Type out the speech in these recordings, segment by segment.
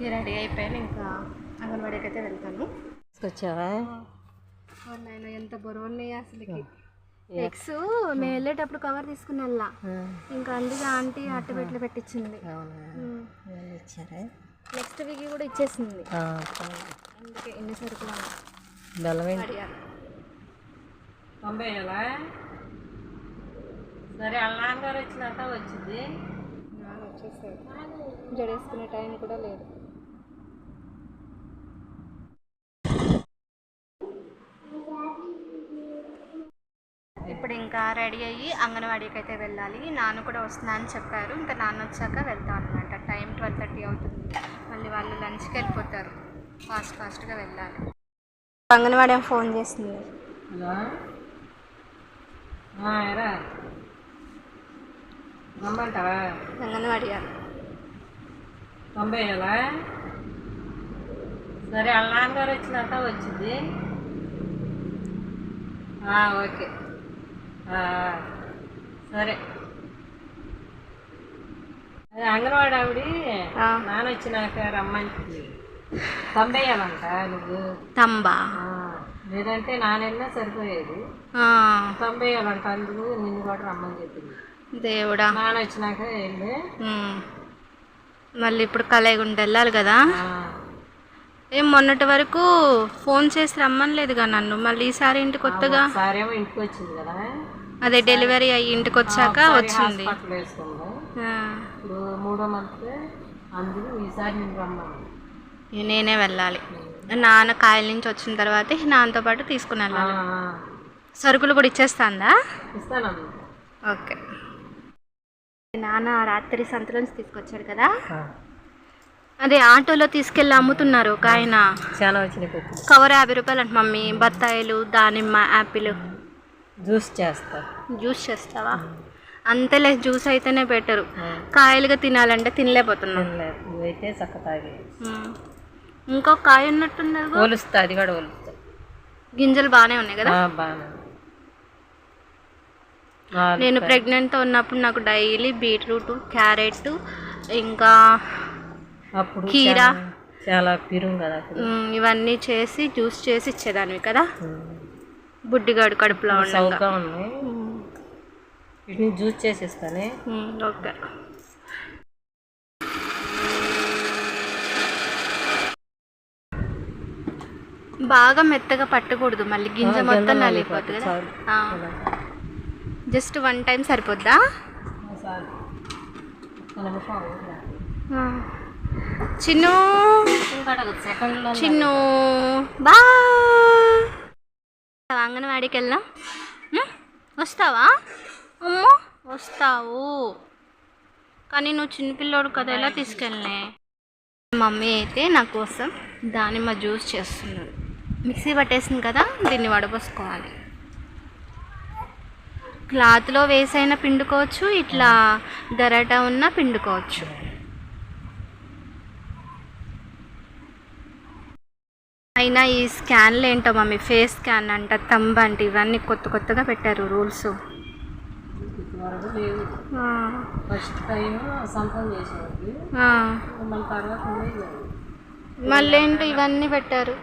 Okay ready అయిపోయాను. ఇంకా అంగన్వాడీకి అయితే వెళ్తాను. తీసుకొచ్చావా? నేను ఎంత బరువు ఉన్నాయి అసలుకి. ఎగ్స్ మేము వెళ్ళేటప్పుడు కవర్ తీసుకుని వెళ్ళా ఇంకా అందుకే ఆంటీ పెట్టించింది. అవునా? ఇవన్నీ ఇచ్చారా? నెక్స్ట్ వీక్ కూడా ఇచ్చేసింది. అందుకే ఎన్ని సరుకులు. బెల్లం సరే వచ్చినాక వచ్చింది. జడేసుకునే టైం కూడా లేదు. ఇప్పుడు ఇంకా రెడీ అయ్యి అంగన్వాడీకి అయితే వెళ్ళాలి. నాన్న కూడా వస్తున్నా అని చెప్పారు. ఇంకా నాన్న వచ్చాక వెళ్తాం అనమాట టైం ట్వెల్వ్ థర్టీ అవుతుంది. మళ్ళీ వాళ్ళు లంచ్కి వెళ్ళిపోతారు. ఫాస్ట్ ఫాస్ట్గా వెళ్ళాలి. అంగన్వాడీ ఫోన్ అంగన్వాడీ వాళ్ళు. పంపేయాలా సరే గారు వచ్చినాక వచ్చింది ఓకే. సరే. అదే అంగన్వాడి ఆవిడ. నాన్న వచ్చినాక రమ్మని పంపేయాలంట నువ్వు. తంబా. లేదంటే నానెళ్ళినా సరిపోయేది. ఆ, పంపేయాలంట అందుకు నిన్ను కూడా రమ్మని చెప్పింది. దేవుడా. నాన్న వచ్చినాక వెళ్ళి. మళ్ళీ ఇప్పుడు కలయగుంట వెళ్ళాలి కదా? ఏం మొన్నటి వరకు ఫోన్ చేసి రమ్మనలేదుగా నన్ను? మళ్ళీ ఈసారి ఇంటి కొత్తగా ఇంటికి వచ్చింది కదా. అదే డెలివరీ అయ్యి ఇంటికి వచ్చాక వచ్చింది. మూడో మంత్ నేను వెళ్ళాలి. నాన్న కాయల నుంచి వచ్చిన తర్వాత నాన్నతో పాటు తీసుకుని వెళ్ళాలి. సరుకులు కూడా ఇచ్చేస్తాందా? ఓకే. నాన్న రాత్రి సంతలోంచి తీసుకొచ్చాడు కదా? అదే ఆటోలో తీసుకెళ్ళి అమ్ముతున్నారు ఒక ఆయన. కవర్ యాభై రూపాయలు అంట మమ్మీ. బత్తాయిలు దానిమ్మ యాపిల్. జ్యూస్ చేస్తా. జ్యూస్ చేస్తావా? అంతేలే జ్యూస్ అయితేనే బెటరు. కాయలుగా తినాలంటే తినలేకపోతున్నాం. తినలేదు. నువ్వైతే చక్క తాగి. ఉమ్. ఇంకో కాయ ఉన్నట్టున్నది. ఒలుస్తా అది కూడా ఒలుస్తా. గింజలు బాగానే ఉన్నాయి కదా? బాగానే నేను ప్రెగ్నెంట్తో ఉన్నప్పుడు నాకు డైలీ బీట్రూట్ క్యారెట్ ఇంకా అప్పుడు కీరా. చాలా- పిరుగు కదా ఇవన్నీ చేసి జ్యూస్ చేసి ఇచ్చేదానివి కదా. బుడ్డిగాడు కడుపులో చౌకగా ఉంది వీటిని జ్యూస్ చేసేస్తానే. ఓకే. బాగా మెత్తగా పట్టకూడదు మళ్ళీ గింజ మొత్తం నలిగిపోతుంది కదా. జస్ట్ వన్ టైం సరిపోద్దా. చిన్ను. చిన్ను. బా అంగన్వాడికి వెళ్దాం. వస్తావా? అమ్మో వస్తావు. కానీ నువ్వు చిన్నపిల్లోడు కదా ఎలా తీసుకెళ్ళే మమ్మీ అయితే నా కోసం దానిమ్మ జ్యూస్ చేస్తున్నాడు మిక్సీ పట్టేసింది కదా దీన్ని వడపోసుకోవాలి. క్లాత్లో వేసైనా పిండుకోవచ్చు ఇట్లా గరట ఉన్న పిండుకోవచ్చు. అయినా ఈ స్కాన్లు ఏంటో మమ్మీ? ఫేస్ స్కాన్ అంట తంబ అంటే ఇవన్నీ కొత్త కొత్తగా పెట్టారు రూల్స్. మళ్ళీ ఏంటో ఇవన్నీ పెట్టారు?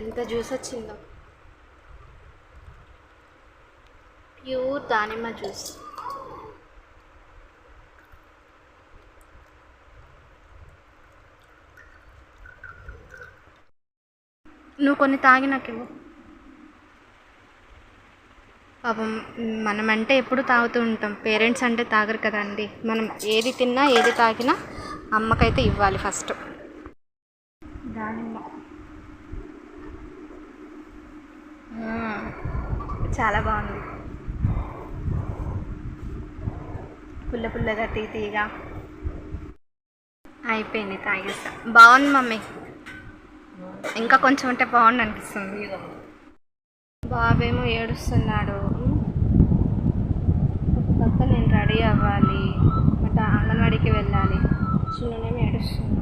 ఎంత జ్యూస్ వచ్చిందో? ప్యూర్ దానిమ్మ జ్యూస్. నువ్వు కొన్ని తాగి నాకు ఇవ్వు పాపం మనం అంటే ఎప్పుడు తాగుతూ ఉంటాం. పేరెంట్స్ అంటే తాగరు కదండి మనం ఏది తిన్నా ఏది తాగినా అమ్మకైతే ఇవ్వాలి ఫస్ట్. దానిమ్మ. మ్మ్. చాలా బాగుంది. పుల్ల పుల్లగా తీ తీగా అయిపోయింది తాగేస్తా బాగుంది మమ్మీ. ఇంకా కొంచెం ఉంటే బాగుంది అనిపిస్తుంది బాబేమో ఏడుస్తున్నాడు. ఒక పక్క నేను రెడీ అవ్వాలి. అట్లా అంగన్వాడికి వెళ్ళాలి. చిన్ననేమో ఏడుస్తున్నాడు.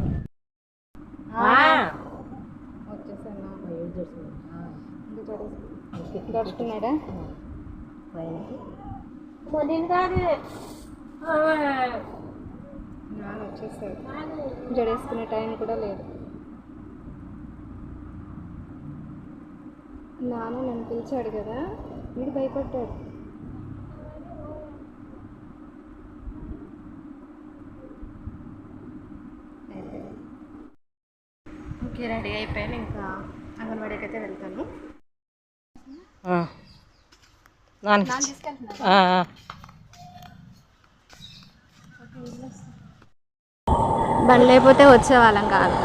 కాదు నాన్న వచ్చేసాడు. జడేసుకునే టైం కూడా లేదు. నాన్న నన్ను పిలిచాడు కదా వీడు భయపడ్డాడు. ఓకే రెడీ అయిపోయాను. ఇంకా అంగన్వాడీకి అయితే వెళ్తాను. బండి లేకపోతే వచ్చేవాళ్ళం కాదు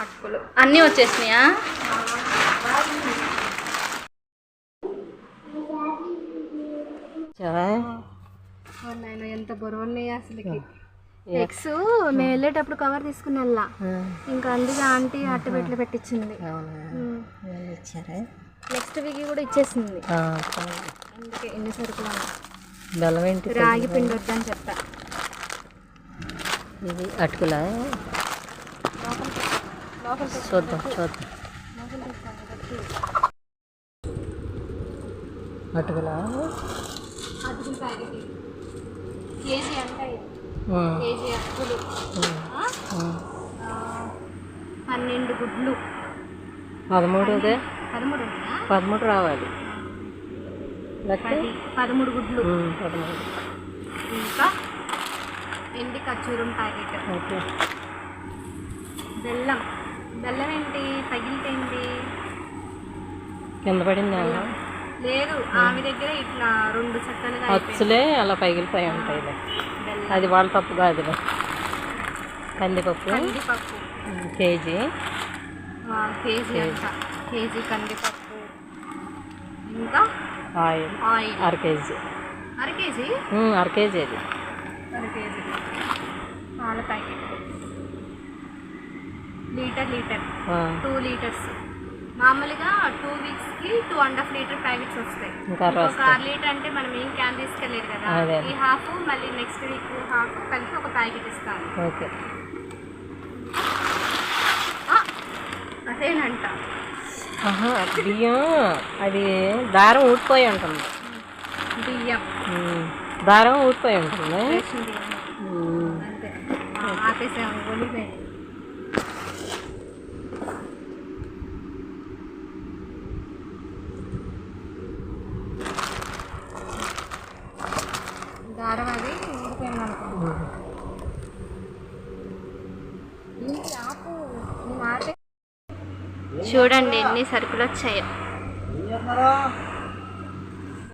అటుకులు అన్నీ వచ్చేసినాయా? నేను ఎంత బరువు ఉన్నాయి అసలుకి ఎగ్స్ మేము వెళ్ళేటప్పుడు కవర్ తీసుకుని వెళ్ళా ఇంకా అందుకే ఆంటీ అట్టబెట్లు పెట్టించింది. ఇచ్చారా? నెక్స్ట్ వీక్ కూడా ఇచ్చేసింది. అందుకే ఎన్ని సరుకులు. బెల్లం ఏంటి? రాగి పిండి వద్దని చెప్పా. ఇది అటుకులా? చూద్దాం చూద్దాం. అటుకులా? కేజీ అంటే కేజీ. ఆ, పన్నెండు గుడ్లు. పదమూడు పదమూడు? పదమూడు రావాలి. పదమూడు గుడ్లు. పదమూడు. ఇంకా ఎండి ఖర్జూరం ప్యాకెట్. ఓకే. బెల్లం. బెల్లం ఏంటి తగిలితేంటి కింద పడిందా లేదు ఆమె దగ్గర ఇట్లా రెండు అయిపోయింది అచ్చులే అలా పగిలిపోయి బెల్లం. అది వాళ్ళ తప్పు కాదులే. కందిపప్పు. కందిపప్పు. కేజీ. KG KG. కందిపప్పు. ఇంకా? ఆయిల్. ఆయిల్. అర కేజీ. అర కేజీ? అర కేజీ అది. అర కేజీ. పాల packet. Litre litre. Two litres మామూలుగా two వీక్స్కి two and half litre packets వస్తాయి. ఒక అర లీటర్ అంటే మనం ఏం క్యాన్ తీసుకెళ్ళలేదు కదా. ఈ హాఫ్ మళ్ళీ నెక్స్ట్ వీక్ హాఫ్ కలిపి ఒక ప్యాకెట్ ఇస్తాను. అదేనంట. బియ్యం అది దారం ఊడిపోయి ఉంటుంది. బియ్యం. దారం ఊడిపోయి ఉంటుంది. ఆపేసాము చూడండి ఎన్ని సరుకులు వచ్చాయో